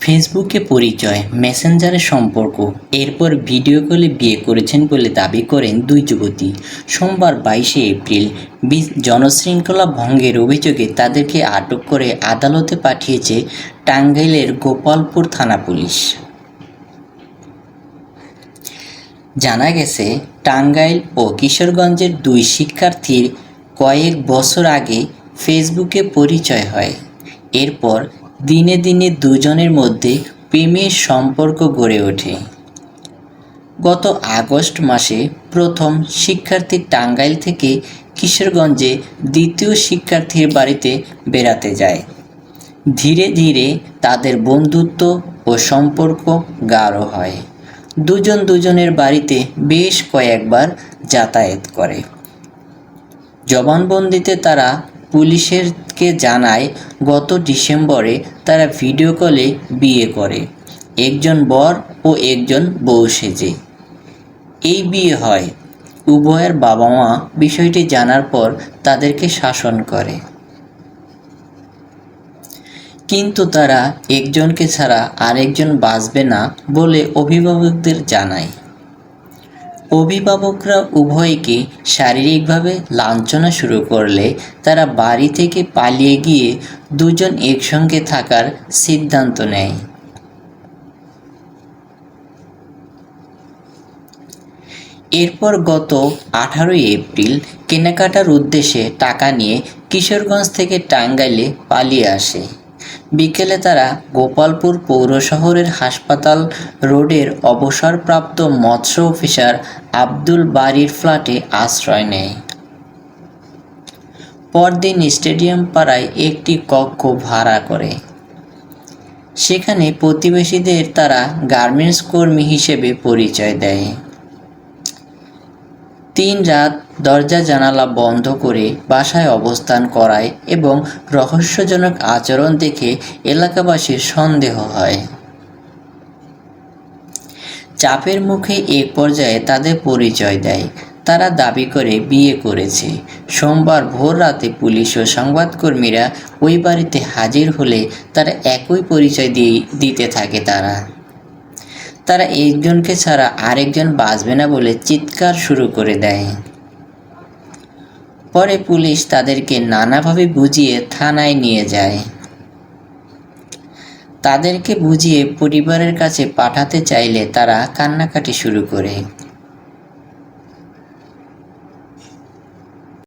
ফেসবুকে পরিচয়, মেসেঞ্জারে সম্পর্ক, এরপর ভিডিও কলে বিয়ে করেছেন বলে দাবি করেন দুই যুবতী। সোমবার বাইশে এপ্রিল জনশৃঙ্খলা ভঙ্গের অভিযোগে তাদেরকে আটক করে আদালতে পাঠিয়েছে টাঙ্গাইলের গোপালপুর থানা পুলিশ। জানা গেছে, টাঙ্গাইল ও কিশোরগঞ্জের দুই শিক্ষার্থীর কয়েক বছর আগে ফেসবুকে পরিচয় হয়। এরপর দিনে দিনে দুজনের মধ্যে প্রেমের সম্পর্ক গড়ে ওঠে। গত আগস্ট মাসে প্রথম শিক্ষার্থী টাঙ্গাইল থেকে কিশোরগঞ্জে দ্বিতীয় শিক্ষার্থীর বাড়িতে বেড়াতে যায়। ধীরে ধীরে তাদের বন্ধুত্ব ও সম্পর্ক গাঢ় হয়। দুজন দুজনের বাড়িতে বেশ কয়েকবার যাতায়াত করে। জবানবন্দিতে তারা পুলিশেরকে জানায়, গত ডিসেম্বরে তারা ভিডিও কলে বিয়ে করে। একজন বর ও একজন বউ সেজে। এই বিয়ে হয়। উভয়ের বাবা মা বিষয়টি জানার পর তাদেরকে শাসন করে। কিন্তু তারা একজনকে ছাড়া আরেকজন বাঁচবে না বলে অভিভাবকদের জানায়। অভিভাবকরা উভয়কে শারীরিকভাবে লাঞ্ছনা শুরু করলে তারা বাড়ি থেকে পালিয়ে গিয়ে দুজন একসঙ্গে থাকার সিদ্ধান্ত নেয়। এরপর গত আঠারোই এপ্রিল কেনাকাটার উদ্দেশ্যে টাকা নিয়ে কিশোরগঞ্জ থেকে টাঙ্গাইলে পালিয়ে আসে। বিকেলে তারা গোপালপুর পৌর শহরের হাসপাতাল রোডের অবসরপ্রাপ্ত মৎস্য অফিসার আব্দুল বাড়ির ফ্ল্যাটে আশ্রয় নেয়। পরদিন স্টেডিয়াম পাড়ায় একটি কক্ষ ভাড়া করে। সেখানে প্রতিবেশীদের তারা গার্মেন্টস কর্মী হিসেবে পরিচয় দেয়। তিন রাত দরজা জানালা বন্ধ করে বাসায় অবস্থান করায় এবং রহস্যজনক আচরণ দেখে এলাকাবাসীর সন্দেহ হয়। চাপের মুখে এক পর্যায়ে তাদের পরিচয় দেয়। তারা দাবি করে বিয়ে করেছে। সোমবার ভোর রাতে পুলিশ ও সংবাদকর্মীরা ওই বাড়িতে হাজির হলে তারা একই পরিচয় দিয়ে দিতে থাকে তারা। তারা একজনকে ছাড়া আরেকজন বাঁচবে না বলে চিৎকার শুরু করে দেয়। পরে পুলিশ তাদেরকে নানাভাবে বুঝিয়ে থানায় নিয়ে যায়। তাদেরকে বুঝিয়ে পরিবারের কাছে পাঠাতে চাইলে তারা কান্নাকাটি শুরু করে।